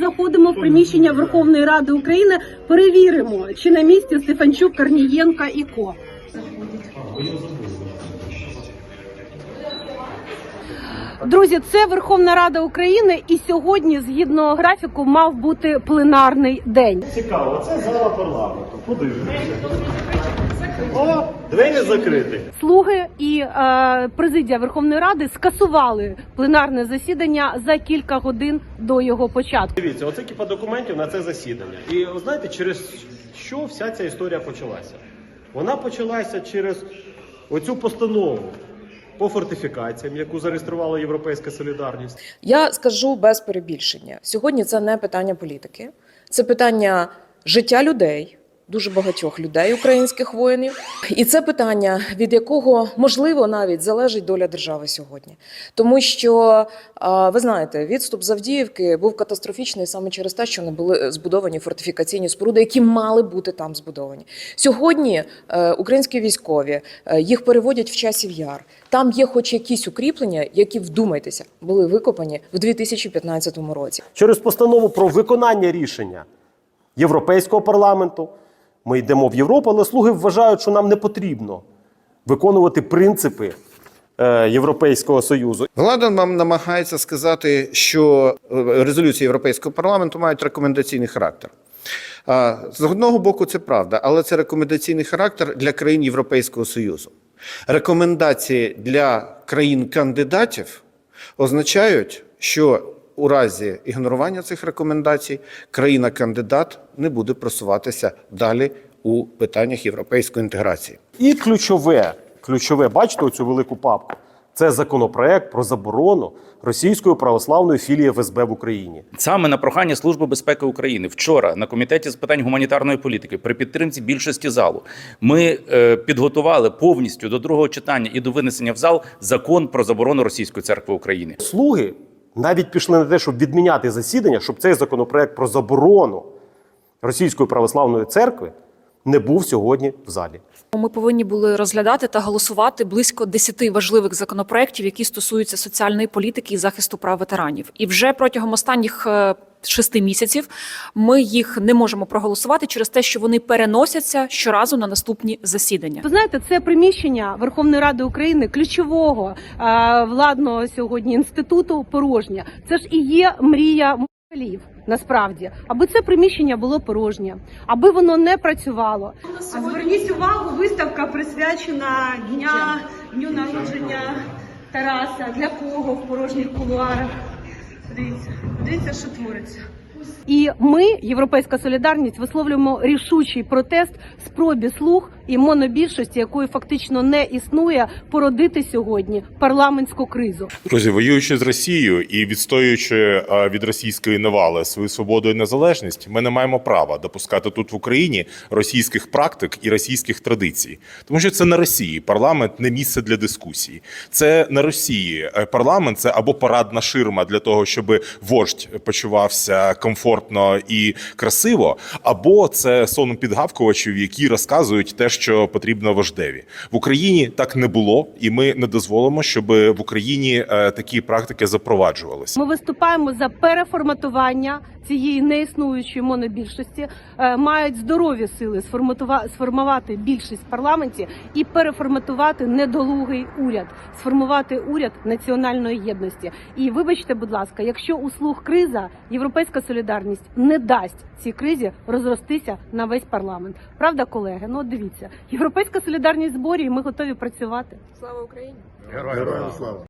заходимо в приміщення Верховної Ради України, перевіримо, чи на місці Стефанчук, Корнієнка і Ко. Друзі, це Верховна Рада України, і сьогодні, згідно графіку, мав бути пленарний день. Цікаво, це зала парламенту. Подивимося. О, двері закриті. Слуги і е, президія Верховної Ради скасували пленарне засідання за кілька годин до його початку. Дивіться, оце кіпа документів на це засідання. І знаєте, через що вся ця історія почалася? Вона почалася через оцю постанову по фортифікаціям, яку зареєструвала Європейська солідарність. Я скажу без перебільшення. Сьогодні це не питання політики, це питання життя людей. Дуже багатьох людей, українських воїнів, і це питання, від якого можливо навіть залежить доля держави сьогодні, тому що ви знаєте, відступ з Авдіївки був катастрофічний саме через те, що не були збудовані фортифікаційні споруди, які мали бути там збудовані. Сьогодні е, українські військові е, їх переводять в часів яр. Там є, хоч якісь укріплення, які вдумайтеся, були викопані в 2015 році. Через постанову про виконання рішення Європейського парламенту. Ми йдемо в Європу, але слуги вважають, що нам не потрібно виконувати принципи е, Європейського Союзу. Влада нам намагається сказати, що е, резолюції Європейського парламенту мають рекомендаційний характер. З одного боку, це правда, але це рекомендаційний характер для країн Європейського Союзу. Рекомендації для країн-кандидатів означають, що у разі ігнорування цих рекомендацій країна-кандидат не буде просуватися далі у питаннях європейської інтеграції. І ключове, ключове, бачите оцю велику папку? Це законопроект про заборону російської православної філії ФСБ в Україні. Саме на прохання Служби безпеки України вчора на комітеті з питань гуманітарної політики при підтримці більшості залу ми е, підготували повністю до другого читання і до винесення в зал закон про заборону російської церкви України. Слуги навіть пішли на те, щоб відміняти засідання, щоб цей законопроект про заборону російської православної церкви не був сьогодні в залі. Ми повинні були розглядати та голосувати близько 10 важливих законопроєктів, які стосуються соціальної політики і захисту прав ветеранів. І вже протягом останніх е, шести місяців ми їх не можемо проголосувати через те, що вони переносяться щоразу на наступні засідання. Ви знаєте, це приміщення Верховної Ради України, ключового е, владного сьогодні інституту порожнє. Це ж і є мрія москалів. Насправді, аби це приміщення було порожнє, аби воно не працювало. А зверніть увагу, виставка присвячена дня дню народження Тараса. Для кого в порожніх кулуарах? Дивіться, дивіться, що твориться. І ми, Європейська солідарність, висловлюємо рішучий протест спробі слуг і монобільшості, якої фактично не існує, породити сьогодні парламентську кризу. Друзі, воюючи з Росією і відстоюючи е, від російської навали свою свободу і незалежність, ми не маємо права допускати тут в Україні російських практик і російських традицій, тому що це не Росії. Парламент не місце для дискусії. Це не Росії. Е, Парламент це або парадна ширма для того, щоб вождь почувався комфортно і красиво, або це сон підгавкувачів, які розказують те, що потрібно вождеві в Україні. Так не було, і ми не дозволимо, щоб в Україні е, такі практики запроваджувалися. Ми виступаємо за переформатування цієї неіснуючої монобільшості. Е, Мають здорові сили сформувати більшість в парламенті і переформатувати недолугий уряд, сформувати уряд національної єдності. І вибачте, будь ласка, якщо у слух криза, європейська солідарність не дасть цій кризі розростися на весь парламент. Правда, колеги? Ну дивіться, європейська солідарність зборі, і ми готові працювати. Слава Україні! Героям слава!